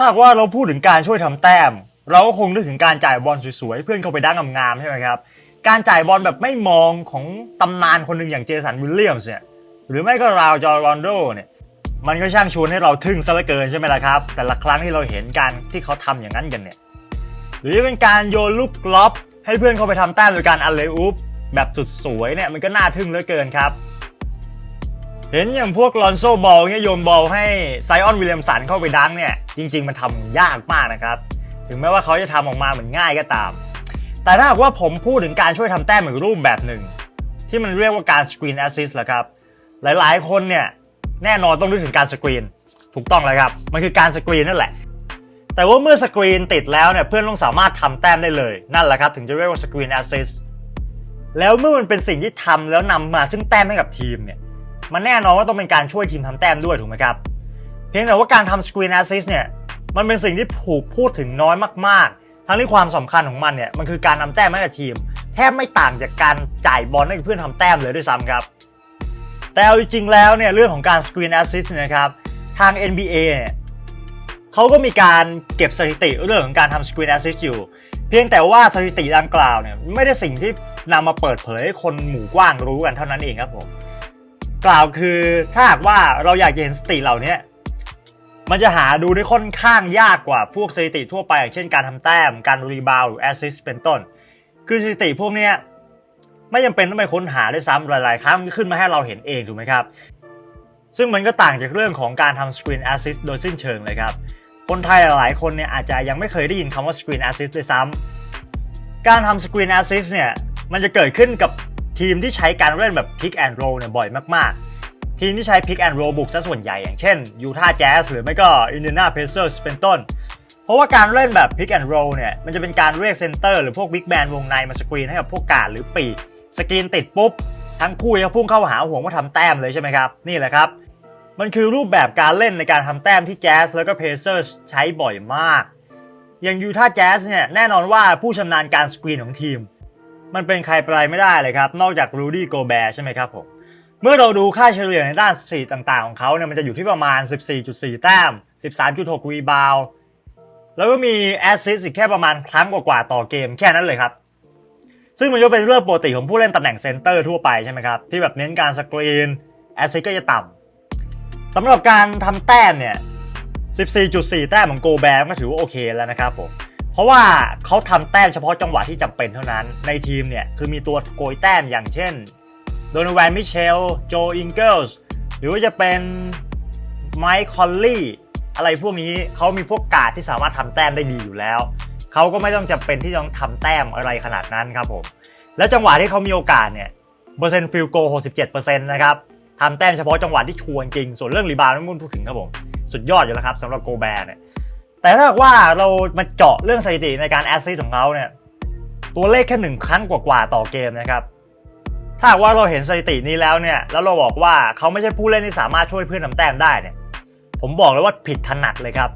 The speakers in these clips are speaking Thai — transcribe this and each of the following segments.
ถ้าหากว่าเราพูดถึงการช่วยทำแต้ม เราก็คงนึกถึงการจ่ายบอลสวยๆ เพื่อนเข้าไปดั้งงามๆใช่ไหมครับ การจ่ายบอลแบบไม่มองของตำนานคนหนึ่งอย่างเจสันวิลเลียมส์เนี่ยหรือไม่ก็ราวจอร์รอนโดเนี่ยมันก็ช่างชวนให้เราทึ่งซะเหลือเกินใช่ไหมล่ะครับ แต่ละครั้งที่เราเห็นการที่เขาทำอย่างนั้นกันเนี่ยหรือเป็นการโยนลูกกลอฟให้เพื่อนเข้าไปทำแต้มโดยการอัลเลอุปแบบสุดสวยเนี่ยมันก็น่าทึ่งเหลือเกินครับ เห็นอย่างพวกลอนโซบอลเนี่ยโยนบอลให้ไซออนวิลเลียมสันเข้าไปดังเนี่ยจริง ๆ มันทำยากมากนะครับ ถึงแม้ว่าเขาจะทำออกมาเหมือนง่ายก็ตาม แต่ถ้าหากว่าผมพูดถึงการช่วยทำแต้มอีกรูปแบบหนึ่ง ที่มันเรียกว่าการสกรีนแอสซิสต์ละครับ หลายๆ คนเนี่ยแน่นอนต้องนึกถึงการสกรีนถูกต้องเลยครับมันคือการสกรีนนั่นแหละ แต่ว่าเมื่อสกรีนติดแล้วเนี่ยเพื่อนต้องสามารถทำแต้มได้เลยนั่นแหละครับถึงจะเรียกว่าสกรีนแอสซิสต์แล้วเมื่อมันเป็นสิ่งที่ทำแล้วนำมาซึ่งแต้มให้กับทีมเนี่ย มันแน่นอนว่าต้องเป็นการช่วยทีมทำแต้มด้วยถูกไหมครับ เพียงแต่ว่าการทำสกรีนแอสซิสเนี่ยมันเป็นสิ่งที่ถูกพูดถึงน้อยมากๆ ทั้งที่ความสำคัญของมันเนี่ยมันคือการนำแต้มให้กับทีม แทบไม่ต่างจากการจ่ายบอลให้กับเพื่อนทำแต้มเลยด้วยซ้ำครับ แต่เอาจริงๆแล้วเนี่ยเรื่องของการสกรีนแอสซิสนะครับทาง NBA เนี่ยเขาก็มีการเก็บสถิติเรื่องของการทำสกรีนแอสซิสอยู่ เพียงแต่ว่าสถิติดังกล่าวเนี่ยไม่ได้สิ่งที่นำมาเปิดเผยให้คนหมู่กว้างรู้กันเท่านั้นเองครับผม กล่าวคือถ้าหากว่าเราอยากเห็นสติเหล่านี้มันจะหาดูได้ค่อนข้างยากกว่าพวกสถิติทั่วไปอย่างเช่นการทำแต้ม การรีบาวหรือแอสซิสเป็นต้น คือสถิติพวกนี้ไม่จำเป็นต้องไปค้นหาด้วยซ้ำหลาย ๆ ครั้งมันขึ้นมาให้เราเห็นเองถูกไหมครับ ซึ่งมันก็ต่างจากเรื่องของการทำ Screen Assist โดยสิ้นเชิงเลยครับ คนไทยหลายๆคนเนี่ยอาจจะยังไม่เคยได้ยินคำว่า Screen Assist เลยซ้ำการทำ Screen Assist เนี่ยมันจะเกิดขึ้นกับ ทีมที่ใช้การเล่นแบบ Pick and Roll เนี่ยบ่อยมากๆ ทีมที่ใช้ Pick and Roll บุกซะส่วนใหญ่อย่างเช่น Utah Jazz หรือไม่ก็ Indiana Pacers เป็นต้น เพราะว่าการเล่นแบบ Pick and Roll เนี่ยมันจะเป็นการเรียกเซนเตอร์หรือพวกบิ๊กแมนวงในมาสกรีนให้กับพวกกาดหรือปีกสกรีนติดปุ๊บ ทั้งคู่จะพุ่งเข้าหาห่วงว่าทำแต้มเลยใช่ไหมครับ นี่แหละครับ มันคือรูปแบบการเล่นในการทำแต้มที่ Jazz แล้วก็ Pacers ใช้บ่อยมาก อย่าง Utah Jazz เนี่ยแน่นอนว่าผู้ชำนาญการสกรีนของทีม มันเป็นใครไปไม่ได้เลยครับ นอกจาก Rudy Gobert ใช่ไหมครับผมเมื่อเราดูค่าเฉลี่ยในด้านสถิติต่างๆ ของเขาเนี่ยมันจะอยู่ที่ประมาณ 14.4 แต้ม 13.6 รีบาวด์แล้วก็มีแอสซิสต์อีกแค่ประมาณครั้งกว่าๆต่อเกมแค่นั้นเลยครับ ซึ่งมันก็เป็นเรื่องปกติของผู้เล่นตำแหน่งเซนเตอร์ทั่วไปใช่ไหมครับ ที่แบบเน้นการสกรีนแอสซิสต์ก็จะต่ำสำหรับการทำแต้มเนี่ย 14.4 แต้มของโกแบมก็ถือว่าโอเคแล้วนะครับผม เพราะว่าเขาทำแต้มเฉพาะจังหวะที่จำเป็นเท่านั้น ในทีมเนี่ยคือมีตัวโกยแต้มอย่างเช่นโดนแวนมิเชล โจอิงเกิลส์หรือว่าจะเป็นไมค์คอลลี่อะไรพวกนี้เขามีพวกกาดที่สามารถทำแต้มได้ดีอยู่แล้ว เขาก็ไม่ต้องจำเป็นที่ต้องทำแต้มอะไรขนาดนั้นครับผม แล้วจังหวะที่เขามีโอกาสเนี่ยเปอร์เซ็นต์ฟิลโก67%นะครับทำแต้มเฉพาะจังหวะที่ชวนจริง ส่วนเรื่องรีบาวด์ไม่ต้องพูดถึงครับผม สุดยอดอยู่แล้วครับสำหรับโกแบร์เนี่ย แต่ถ้าว่าเรามาเจาะเรื่องสถิติในการแอสซิสต์ของเขาเนี่ยตัวเลขแค่หนึ่งครั้งกว่าๆต่อเกมนะครับ ถ้าว่าเราเห็นสถิตินี้แล้วเนี่ย แล้วเราบอกว่าเขาไม่ใช่ผู้เล่นที่สามารถช่วยเพื่อนทำแต้มได้เนี่ย ผมบอกเลยว่าผิดถนัดเลยครับ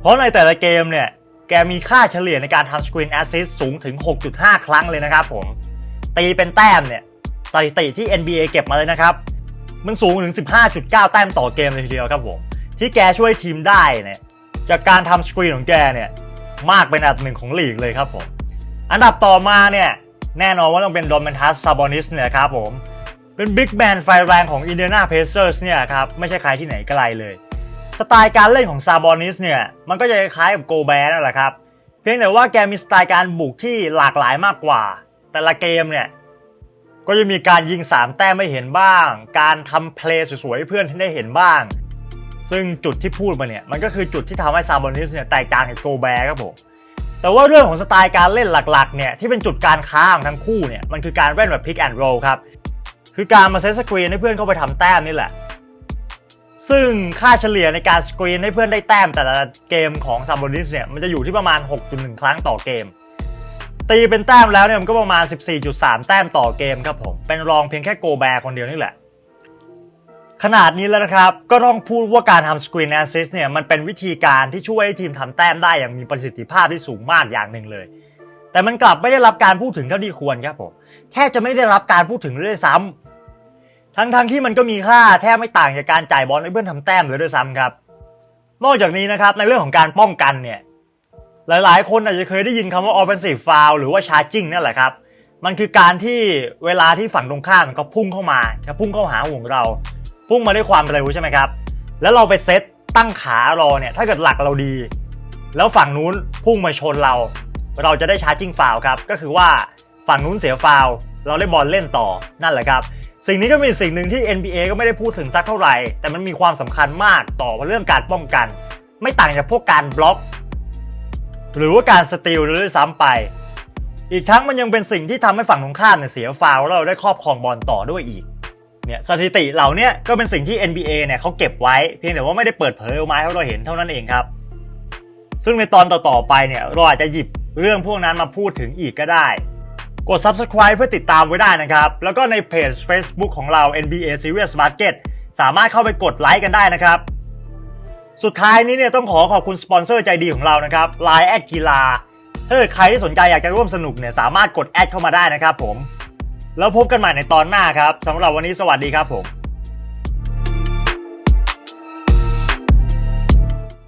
เพราะในแต่ละเกมเนี่ย แกมีค่าเฉลี่ยในการทำสกรีนแอสซิสต์สูงถึง 6.5 ครั้งเลยนะครับผม ตีเป็นแต้มเนี่ย สถิติที่ NBA เก็บมาเลยนะครับ มันสูงถึง 15.9 แต้มต่อเกมเลยทีเดียวครับผม ที่แกช่วยทีมได้เนี่ย จากการทำสกรีนของแกเนี่ยมากเป็นอันดับหนึ่งของลีกเลยครับผม อันดับต่อมาเนี่ยแน่นอนว่าต้องเป็นโดม n นทัสซาบอนิสเนี่ยครับผม เป็นบิ๊กแมนไฟแรงของอินเดียนาเพเซอร์สเนี่ยครับไม่ใช่ใครที่ไหนไกลเลย สไตล์การเล่นของซาบอนิสเนี่ยมันก็จะคล้ายกับโกแบร์นั่นแหละครับ เพียงแต่ว่าแกมีสไตล์การบุกที่หลากหลายมากกว่า แต่ละเกมเนี่ยก็จะมีการยิง 3 แต้มไม่เห็นบ้าง การทำเพลย์สวยๆให้เพื่อนได้เห็นบ้าง ซึ่งจุดที่พูดมาเนี่ย มันก็คือจุดที่ทำให้ซาบอนิสเนี่ยแตกต่างจากโกแบร์ครับผม แต่ว่าเรื่องของสไตล์การเล่นหลักๆเนี่ยที่เป็นจุดการค้าของทั้งคู่เนี่ยมันคือการเล่นแบบพิกแอนด์โรลครับ คือการมาเซตสกรีนให้เพื่อนเข้าไปทำแต้มนี่แหละ ซึ่งค่าเฉลี่ยในการสกรีนให้เพื่อนได้แต้มแต่ละเกมของซาบอนิสเนี่ยมันจะอยู่ที่ประมาณ 6.1 ครั้งต่อเกม ตีเป็นแต้มแล้วเนี่ยมันก็ประมาณ 14.3 แต้มต่อเกมครับผมเป็นรองเพียงแค่โกแบร์คนเดียวนี่แหละ ขนาดนี้แล้วนะครับ ก็ต้องพูดว่าการทำ Screen Assist เนี่ยมันเป็นวิธีการที่ช่วยให้ทีมทำแต้มได้อย่างมีประสิทธิภาพที่สูงมากอย่างหนึ่งเลย แต่มันกลับไม่ได้รับการพูดถึงเท่าที่ควรครับผมแค่จะไม่ได้รับการพูดถึงเลยด้วยซ้ำทั้งๆที่มันก็มีค่าแทบไม่ต่างจากการจ่ายบอลให้เพื่อนทำแต้มเลยด้วยซ้ำครับ นอกจากนี้นะครับในเรื่องของการป้องกันเนี่ยหลายๆ คนอาจจะเคยได้ยินคำว่า offensive foul หรือว่า charging นั่นแหละครับมันคือการที่เวลาที่ฝั่งตรงข้ามมันก็พุ่งเข้ามา จะพุ่งเข้าหาห่วงเรา พุ่งมาด้วยความเร็วใช่ไหมครับ แล้วเราไปเซตตั้งขารอเนี่ย ถ้าเกิดหลักเราดี แล้วฝั่งนู้นพุ่งมาชนเรา เราจะได้ชาร์จิ n งฟาวครับ ก็คือว่าฝั่งนู้นเสียฟาวเราได้บอลเล่นต่อนั่นแหละครับ สิ่งนี้ก็เป็นสิ่งหนึ่งที่ NBA ก็ไม่ได้พูดถึงสักเท่าไหร่ แต่มันมีความสำคัญมากต่อเรื่องการป้องกัน ไม่ต่างจากพวกการบล็อก หรือว่าการสตีลด้วยซ้ำไป อีกทั้งมันยังเป็นสิ่งที่ทำให้ฝั่งตรงข้ามเนี่ยเสียฟาวแล้วเราได้ครอบครองบอลต่อด้วยอีก เนี่ยสถิติเหล่านี้ก็เป็นสิ่งที่ NBA เนี่ยเขาเก็บไว้เพียงแต่ว่าไม่ได้เปิดเผยออกมาให้เราเห็นเท่านั้นเองครับ ซึ่งในตอนต่อๆไปเนี่ยเราอาจจะหยิบเรื่องพวกนั้นมาพูดถึงอีกก็ได้ กด subscribe เพื่อติดตามไว้ได้นะครับ แล้วก็ในเพจ Facebook ของเรา NBA Serious Basket สามารถเข้าไปกดไลค์กันได้นะครับ สุดท้ายนี้เนี่ยต้องขอขอบคุณสปอนเซอร์ใจดีของเรานะครับ Line แอดกีฬาถ้าใครที่สนใจอยากจะร่วมสนุกเนี่ยสามารถกดแอดเข้ามาได้นะครับผม แล้วพบกันใหม่ในตอนหน้าครับสำหรับวันนี้สวัสดีครับผม